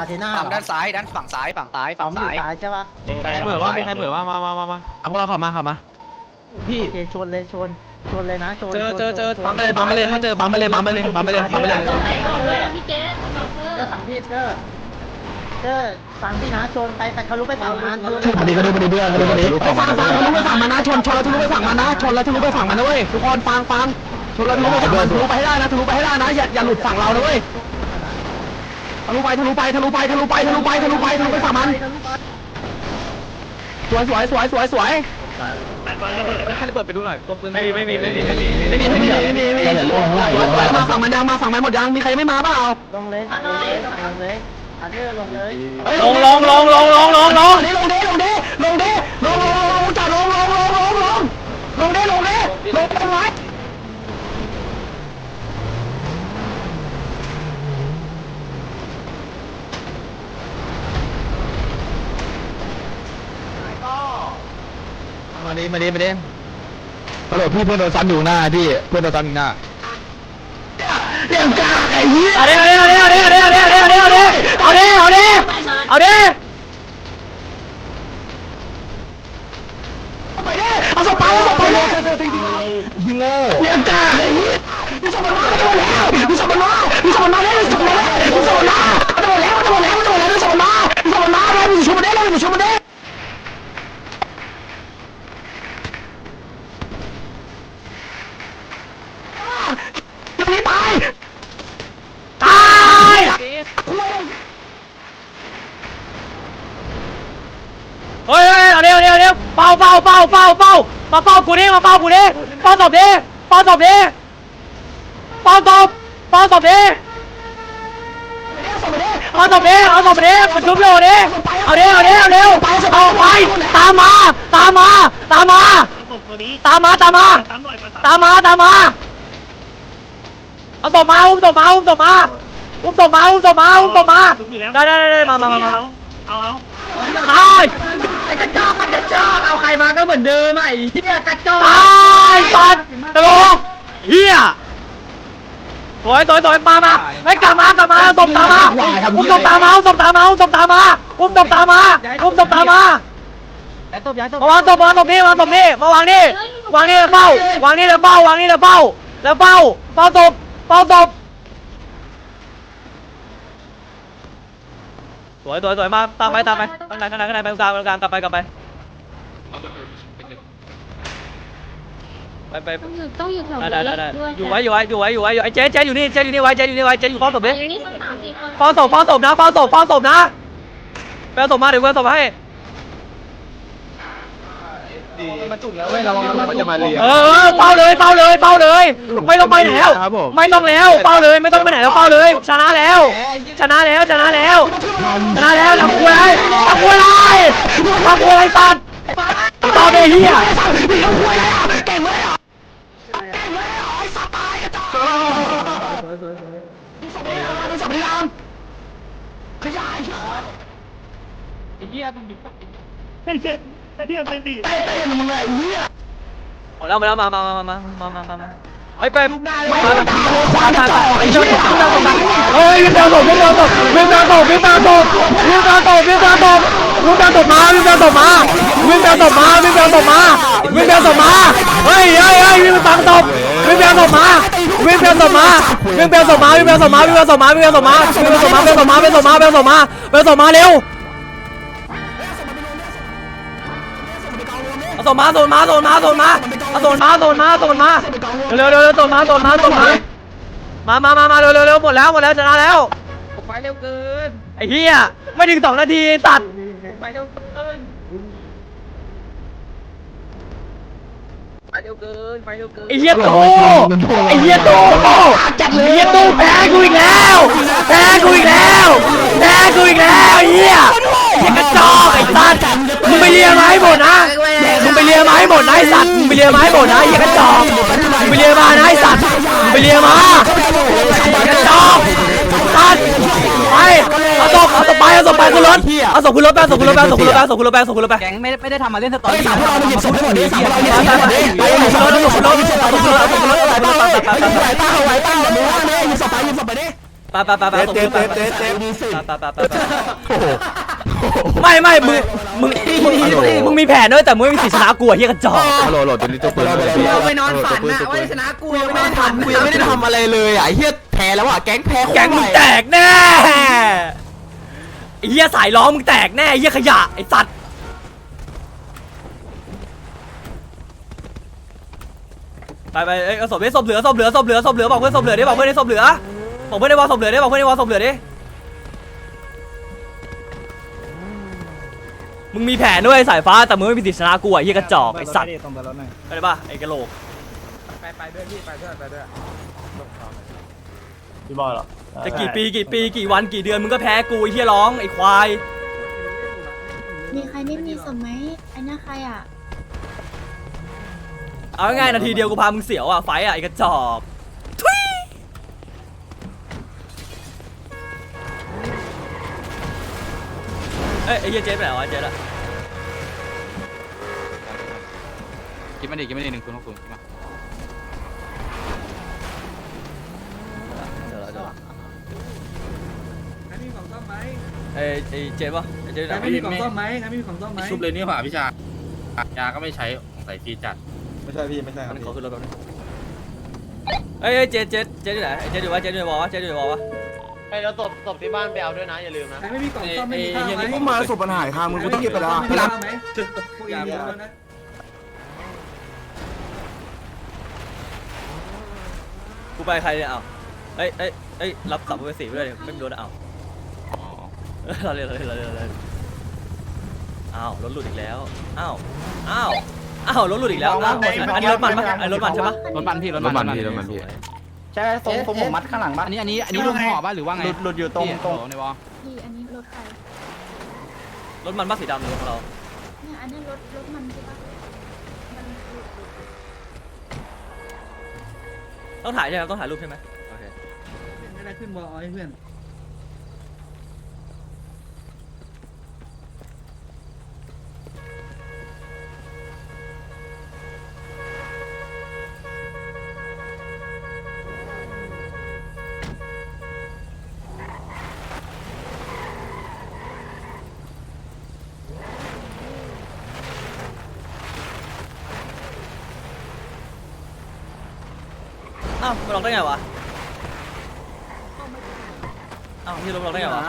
อาเทน่าฝั่งด้านซ้ายด้านฝั่งซ้ายฝั่งซ้ายฝั่ฝั่งงอยู่ซ้ายซ้าย ใช่ปะใครเผื่อว่ามีใครเผื่อว่ามามามามาเอาพวกเราขับมาขับมา พี่โอเคชนเลยชนชนเลยนะชนเจอเจอเจอชนปั๊มไปเลยปั๊มไปเลยถ้าเจอปั๊มไปเลยปั๊มไปเลยปั๊มไปเลยปั๊มไปเลยพี่เกสเจอสั่งพี่เจอเจอสั่งพี่นะชนไปแต่เขารู้ไปฝั่งนั้นทะลุไปมาดีก็ดูมาดีเพื่อนมาดีมาดีฟังฟังทะลุไปฝั่งมันนะชนชนแล้วทะลุไปฝั่งมันนะชนแล้วทะลุไปฝั่งมันนะเว้ยทุกคนฟังฟังชนแล้วทะลุไปฝั่งมันทะลุไปให้ได้นะทะลุไปให้ได้นะอย่าอย่าหลุดฝั่งเรานะเว้ยทะลุไปทะลุไปทะลุไปทะลุไปทะลุไปทะลุไปทะลุไปฝั่งมันสวยสวยสวยสวยสวยให้เปิดไปดูหน่อยตัวปืนไม่มีไม่มีไม่มีไม่มีไม่มีไม่มีไม่มีไม่มีมาฝั่งมันยังมาฝั่งมันหมดยังมีใครไม่มาเปล่าลงเลยลงเลยลงเลยลงเลยลงลงลงลงลงลงลงลงด้ลงด้ลงด้ลงลงลงจัดลงลงลงลงลงลงเด้ลงเด้ลงต้นไม้ มาดิมาดิมาดิฮัลโหลพี่เพื่อนโดนซ้ำอยู่หน้าพี่ เพื่อนโดนซ้ำอยู่หน้า เรื่องกาไอ้เหี้ยเอาดิเเฮ้ยเอาเร็วเร็วเร็วเป่าเป่าเป่าเป่าเป่ามาเป่ากูดิมาเป่ากูดิเป่าศพดิเป่าศพดิเป่าศพเป่าศพดิเอาศพดิเอาศพดิมันชุบอยู่ดิเอาดิเอาดิเอาเร็วเอาไปตามมาตามมาตามมาตามมาตามมาตามมาตามมาเอาศพมาอุ้มศพมาอุ้มศพมา อุ้มศพมาอุ้มศพมาอุ้มศพมาได้ได้ได้มามามามาตายไอ้กระจอกมันกระจอกเอาใครมาก็เหมือนเดิมไอ้เหี้ยกระจอกตายสัตว์ตลกเหี้ยสวยสวยสวยมามาไม่กลับมากลับมาเอาศพตามมาอุ้มศพตามาอุ้มศพตามาอุ้มศพตามาอุ้มศพตามาอุ้มศพตามาย้ายศพย้ายศพมาวางศพมาวางศพนี่มาวางศพนี่มาวางนี่วางนี่แล้วเฝ้าวางนี่แล้วเฝ้าวางนี่แล้วเฝ้าแล้วเฝ้าเฝ้าศพเฝ้าศพ สวยสวยสวยมาตามไปตามไปข้างในข้างในข้างในไปตรงกลางไปตรงกลางกลับไปกลับไปไปไปต้องอยู่ต้องอยู่แถวได้ได้นี้ได้ด้วยอยู่ไว้อยู่ไว้อยู่ไว้อยู่ไว้อยู่ไอ้เจ๊เจ๊อยู่นี่เจ๊อยู่นี่ไว้เจ๊อยู่นี่ไว้เจ๊อยู่เฝ้าศพดิอย่างนี้สักสามสี่คนเฝ้าศพเฝ้าศพนะเฝ้าศพเฝ้าศพนะไปเอาศพมาเดี๋ยวกูเอาศพให้ เออเฝ้าเลยเฝ้าเลยเฝ้าเลย ไม่ต้องไปไหนแล้วไม่ต้องแล้วเฝ้าเลยไม่ต้องไปไหนแล้วเฝ้าเลย ชนะแล้ว ชนะแล้วชนะแล้วชนะแล้วทำกูอะไรทำกูอะไรทำกูอะไรสัตว์เฝ้าเลยเฮีย หมดแล้วหมดแล้วมามามามามามามามาไปไปมามามามาไอ้เจ้าวิ่งตามศพเฮ้ยวิ่งตามศพวิ่งตามศพวิ่งตามศพวิ่งตามศพวิ่งตามศพวิ่งตามศพวิ่งตามศพมาวิ่งตามศพมาวิ่งตามศพมาวิ่งตามศพมาวิ่งตามศพมาเฮ้ยเฮ้ยเฮ้ยวิ่งตามศพวิ่งตามศพมาวิ่งตามศพมาวิ่งตามศพมาวิ่งตามศพมาวิ่งตามศพมาวิ่งตามศพมาวิ่งตามศพมาวิ่งตามศพมาวิ่งตามศพมาวิ่งตามศพมาวิ่งตามศพมาวิ่งตามศพมาเร็ว เอาศพมาศพมาศพมาศพมาเอาศพมาศพมาศพมาเร็วเร็วเร็วศพมาศพมาศพมามามามามาเร็วเร็วเร็วหมดแล้วหมดแล้วชนะแล้วไปเร็วเกินไอ้เหี้ยไม่ถึงสองนาทีตัดไปเร็วเกิน ไปเร็วเกินไปเร็วเกินไอ้เหี้ยโตไอ้เหี้ยโตไอ้เหี้ยโตแพ้กูอีกแล้วแพ้กูอีกแล้วแพ้กูอีกแล้วไอ้เหี้ยไอ้กระจอกไอ้สัตว์มึงไปเลียมาให้หมดนะมึงไปเลียมาให้หมดนะไอ้สัตว์มึงไปเลียมาให้หมดนะไอ้เหี้ยกระจอกมึงไปเลียมานะไอ้สัตว์มึงไปเลียมาไอ้กระจอกสัตว์ไปเอา ศพเอาศพไปเอาศพไปขึ้นรถเอาศพขึ้นรถไปเอาศพขึ้นรถไปเอาศพขึ้นรถไปเอาศพขึ้นรถไปเอาศพขึ้นรถไปแก๊งไม่ไม่ได้ทำมาเล่นสตอรี่ไปไปไปไปไปไปไปไปไปไปไปไปไปเจ๊เจ๊เจ๊เจ๊ไปไปไปไปโอ้โหไม่ไม่มึงมึงมึงมึงมีแผนด้วยแต่มึงไม่มีสิทธิ์ชนะกูอะเฮียกระจอกฮัลโหลฮัลโหลตัวนี้ตัวปืนเราไปนอนฝันนะว่าจะชนะกูยังไม่นอนฝันกูยังไม่ได้ทำอะไรเลยอะไอ้เฮียแพ้แล้วอะแก๊งแพ้โคตรแกงมึงแตกแน่ ไอ้เหี้ยสายล้อมึงแตกแน่ไอ้เหี้ยขยะไอ้สัตว์ไปไปเอ้ยเอาศพดิศพเหลือศพเหลือศพเหลือศพเหลือบอกเพื่อนศพเหลือดิบอกเพื่อนดิศพเหลือบอกเพื่อนได้ว่าศพเหลือดิบอกเพื่อนได้ว่าศพเหลือดิมึงมีแผนด้วยสายฟ้าแต่มึงไม่มีสิทธิ์ชนะกูอะไอ้เหี้ยกระจอกไอ้สัตว์ไปเลยป่ะไอ้กระโหลกไปไปด้วยพี่ไปด้วยไปด้วย พี่บอยเหรอจะกี่ปีกี่ปีกี่วันกี่เดือนมึงก็แพ้กูไอ้เหี้ยร้องไอ้ควายมีใครไม่มีสมไหมไอ้หน้าใครอะ เอาง่ายๆนาทีเดียวกูพามึงเสียวอะไฟอะไอ้กระจอกทุยเอ้ยไอ้เหี้ยเจ๊ไปไหนวะเจ๊ละกินมาดิกินมาดิหนึ่งคุณหกศูนย์มา ไอ้ไอ้เจ๊ปะไอ้เจ๊ไหนงั้นวะไม่มีของซ่อมไหมงั้นไม่มีของซ่อมไหมชุบเลยนี่หว่าพี่ชายยาก็ไม่ใช้ใส่ฟรีจัดไม่ใช่พี่ไม่ใช่ครับขอขึ้นรถแป๊บนึงเอ้ยเอ้ยเจ๊เจ๊เจ๊อยู่ไหนไอ้เจ๊อยู่วะเจ๊อยู่ในวอลวะเจ๊อยู่ในวอลวะไปเราตบตบที่บ้านไปเอาด้วยนะอย่าลืมนะ งั้นไม่มีของซ่อมไม่มีข้าวไหมกูมาสุปัญหาค่ะมึงกูต้องเก็บไปแล้วไม่มีข้าวไหมพวกอีเดียวแล้วนะกูไปใครเนี่ยเอาเอ้ยเอ้ยเอ้ยรับสับไปสี่ไปด้วยดิไม่รู้นะเอา เอ้ยเราเล่นเราเล่นเราเล่นเราเล่นอ้าวรถหลุดอีกแล้ว อ้าว อ้าว อ้าวรถหลุดอีกแล้วอ้าวอันนี้รถมันปะอันนี้รถมันใช่ปะรถบันพี่รถรบัถนมันพี่รถมันพี่ ใช่ตรงตรงผมมัดข้างหลังบ้าอันนี้อันนี้อันนี้ลุงห่อป่ะหรือว่าไงหลุดหลุดอยู่ตรงพี่ตรงโหในวอลพี่อันนี้รถใครรถมันปะสีดำหรือรถของเรา เนี่ยอันนี้รถรถมันใช่ปะมันหลุดหลุดต้องถ่ายใช่ไหมต้องถ่ายรูปใช่ไหมโอเคไม่ได้ขึ้นวอลให้เพื่อน อ้าวมันล็อกได้ไงวะอ้าวพี่รถมันล็อกได้ไงวะ